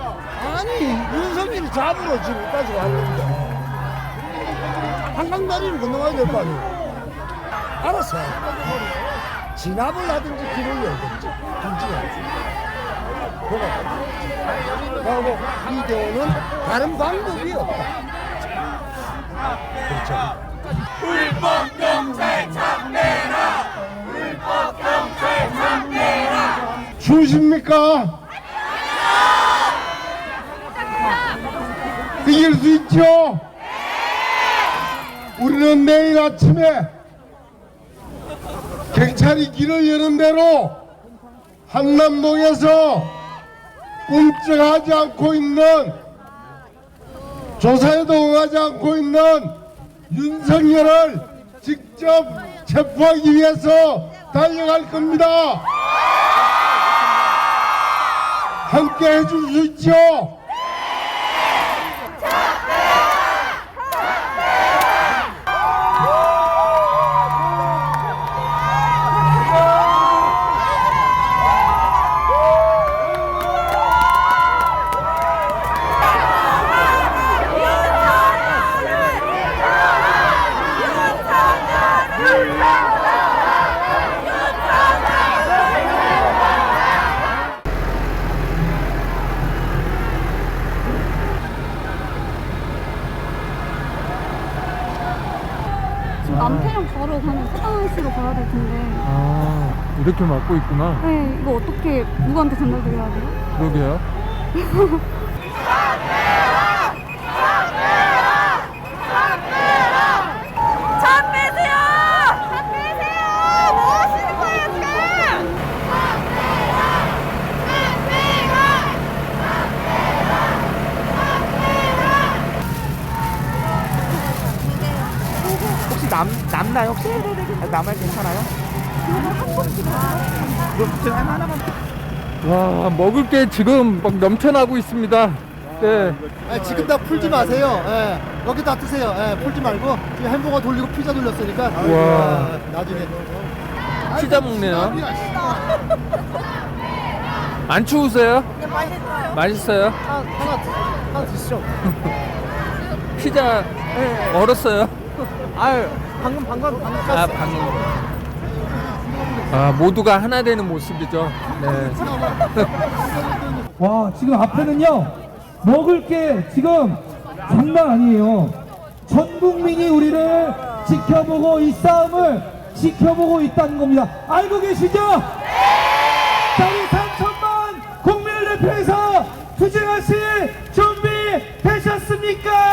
아니 윤석열이 잡으러 지금 여기까지 왔는데 한강다리를 건너가야 될 거 아니에요. 알았어. 진압을 하든지 길을 열든지 김치가 그리고 이대호는 다른 방법이 없다. 그렇죠. 주십니까? 이길 수 있죠? 우리는 내일 아침에 경찰이 길을 여는 대로 한남동에서 꿈쩍하지 않고 있는 조사에도 응하지 않고 있는 윤석열을 직접 체포하기 위해서 달려갈 겁니다. 함께 해줄 수 있죠? 이렇게 막고 있구나 네, 이거 어떻게 누구한테 전달드려야 돼요? 그러게요 차 빼세요! 차 빼세요! 뭐 하시는 거예요, 지금? 혹시 남, 남나요 혹시? 아, 남아요 괜찮아요? 와 먹을 게 지금 막 넘쳐나고 있습니다 네 아, 지금 다 풀지 마세요. 예. 여기 다 드세요. 예, 풀지 말고 지금 햄버거 돌리고 피자 돌렸으니까 우와. 아, 나중에 피자 먹네요 안 추우세요? 네, 맛있어요. 맛있어요? 하나 하나, 드- 하나 드시죠. 피자 얼었어요? 아유 방금 방금 방금 아 깠어. 방금 아 모두가 하나 되는 모습이죠 네 와 지금 앞에는요 먹을 게 지금 장난 아니에요 전 국민이 우리를 지켜보고 이 싸움을 지켜보고 있다는 겁니다 알고 계시죠? 우리 3천만 국민을 대표해서 투쟁하실 준비 되셨습니까?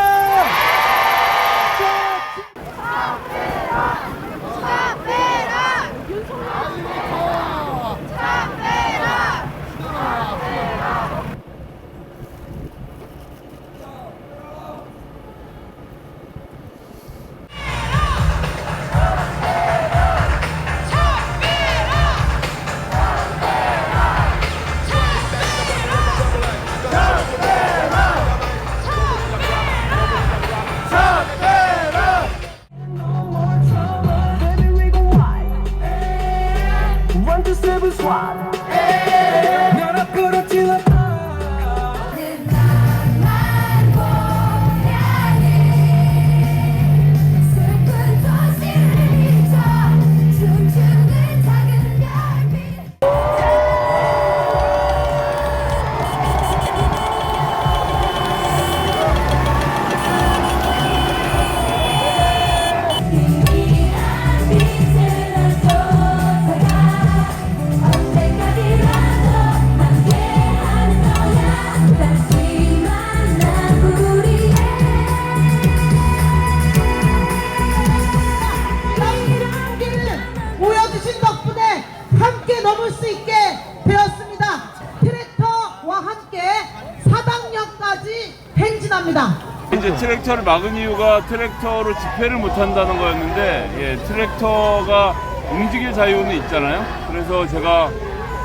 트랙터를 막은 이유가 트랙터로 집회를 못 한다는 거였는데 예, 트랙터가 움직일 자유는 있잖아요. 그래서 제가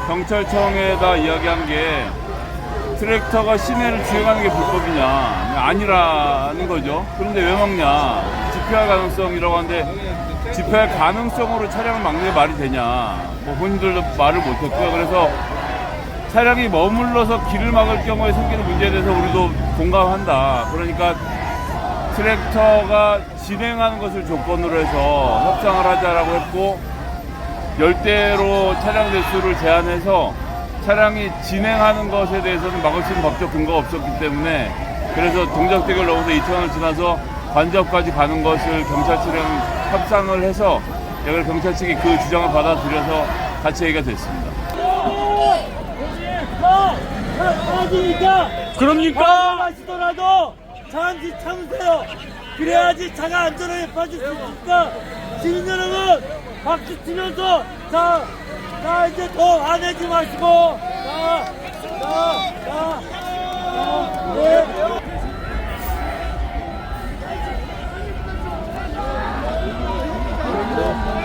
경찰청에다 이야기한 게 트랙터가 시내를 주행하는 게 불법이냐 아니라는 거죠. 그런데 왜 막냐? 집회할 가능성이라고 하는데 집회할 가능성으로 차량을 막는 게 말이 되냐? 뭐 본인들도 말을 못했고요. 그래서 차량이 머물러서 길을 막을 경우에 생기는 문제에 대해서 우리도 공감한다. 그러니까 트랙터가 진행하는 것을 조건으로 해서 협상을 하자라고 했고 열대로 차량 대수를 제한해서 차량이 진행하는 것에 대해서는 막을 수 있는 법적 근거가 없었기 때문에 그래서 동작대교를 넘어서 이천을 지나서 관접까지 가는 것을 경찰청이랑 협상을 해서 여기 경찰 측이 그 주장을 받아들여서 같이 얘기가 됐습니다. 그럽니까? 마시더라도 잠시 참으세요. 그래야지 차가 안전하게 빠질 수 있으니까 시민 여러분 박수 치면서 자, 자 이제 더 화내지 마시고 자, 자, 자, 자, 네. 박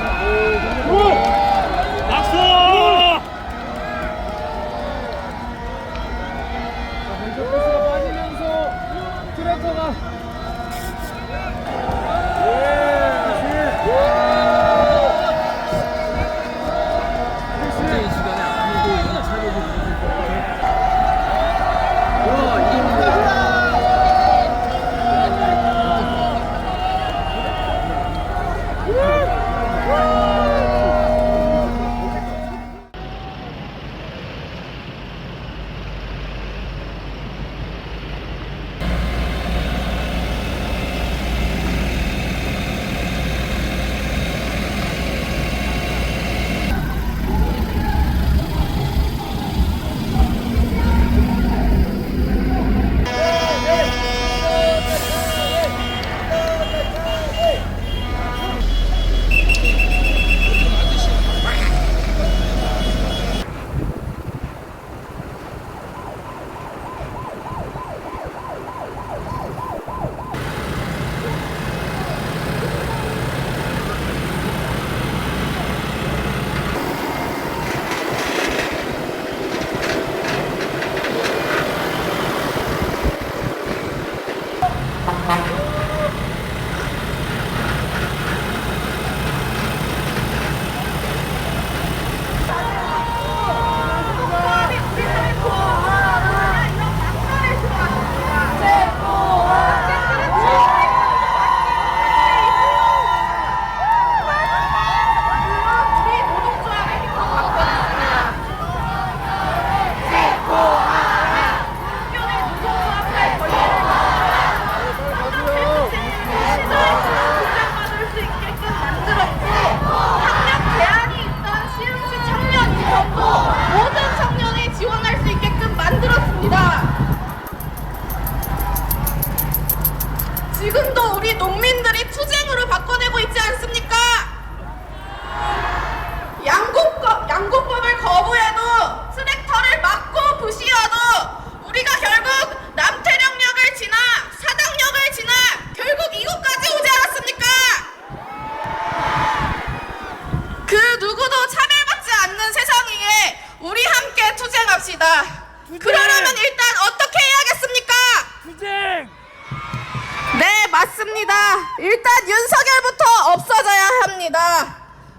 맞습니다. 일단 윤석열부터 없어져야 합니다.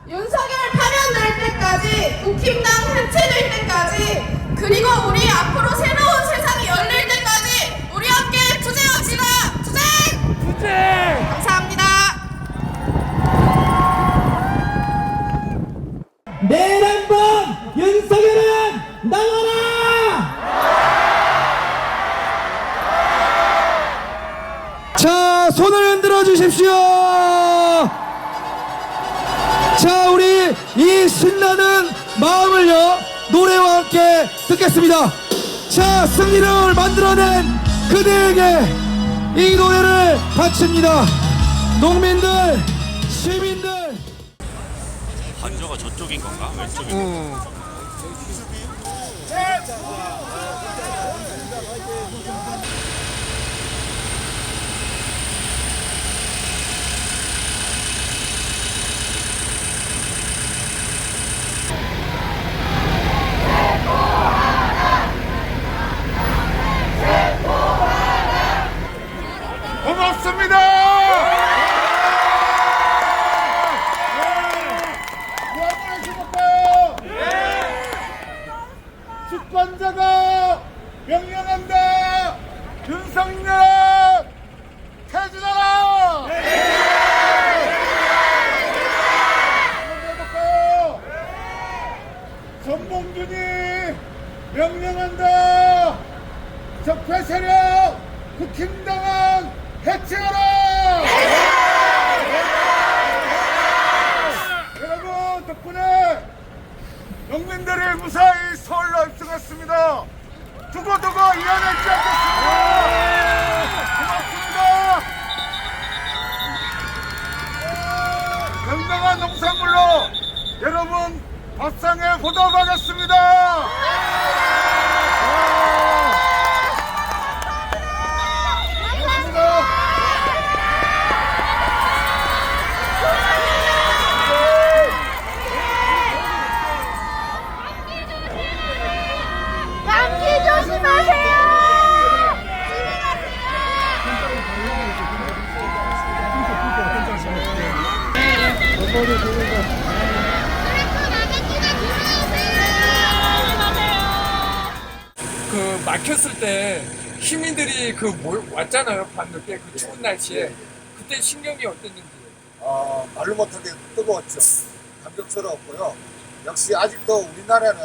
윤석열 파면될 때까지, 국힘당 해체될 때까지, 그리고 우리 앞으로 새로운 세상이 열릴 때까지 우리 함께 투쟁합시다. 투쟁! 투쟁! 감사합니다. 내란범 윤석열은 주십시오. 자, 우리 이 신나는 마음을요, 노래와 함께 듣겠습니다. 자, 승리를 만들어낸 그대에게 이 노래를 바칩니다. 농민들, 시민들, 반저가 저쪽인 건가? 왼쪽인 건가? 좋습니다! 습관자가 명령한다! 윤석열! 태주잖아! 전봉준이 명령한다! 적폐 세력! 해체하라. 여러분 덕분에 농민들이 무사히 서울로 입성했습니다. 두고두고 이어내지 않겠습니다. 고맙습니다. 건강한 농산물로 여러분 밥상에 보답하겠습니다. 감기 조심하세요. 그 막혔을 때 시민들이 그 모, 왔잖아요 밤늦게 그 추운 날씨에 그때 신경이 어땠는지 어, 말로 못하게 뜨거웠죠. 감격스러웠고요. 역시 아직도 우리나라는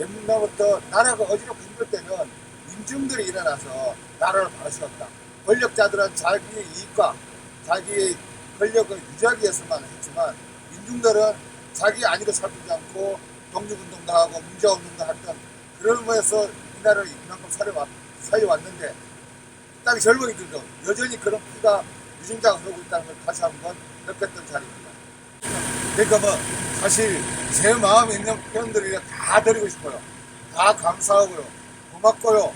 옛날부터 나라가 어지럽고 힘들 때는 민중들이 일어나서 나라를 바라세웠다. 권력자들은 자기의 이익과 자기의 권력을 유지하기 위해서만 했지만 민중들은 자기 아니고 살피지 않고 독립운동도 하고 민주화운동도 했던 그러면서 이 나라를 이만큼 살려왔는데 딱 젊은이들도 여전히 그런 피가 유증자가 흐르고 있다는 걸 다시 한번 느꼈던 자리입니다. 그러니까 뭐 사실 제 마음에 있는 표현들을 다 드리고 싶어요. 다 감사하고요. 고맙고요.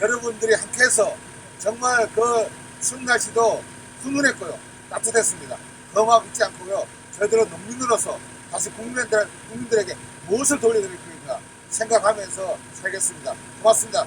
여러분들이 함께해서 정말 그 추운 날씨도 훈훈했고요. 그 마음 잊지 않고요. 저희들은 농민으로서 다시 국민들, 국민들에게 무엇을 돌려드릴 것인가 생각하면서 살겠습니다. 고맙습니다.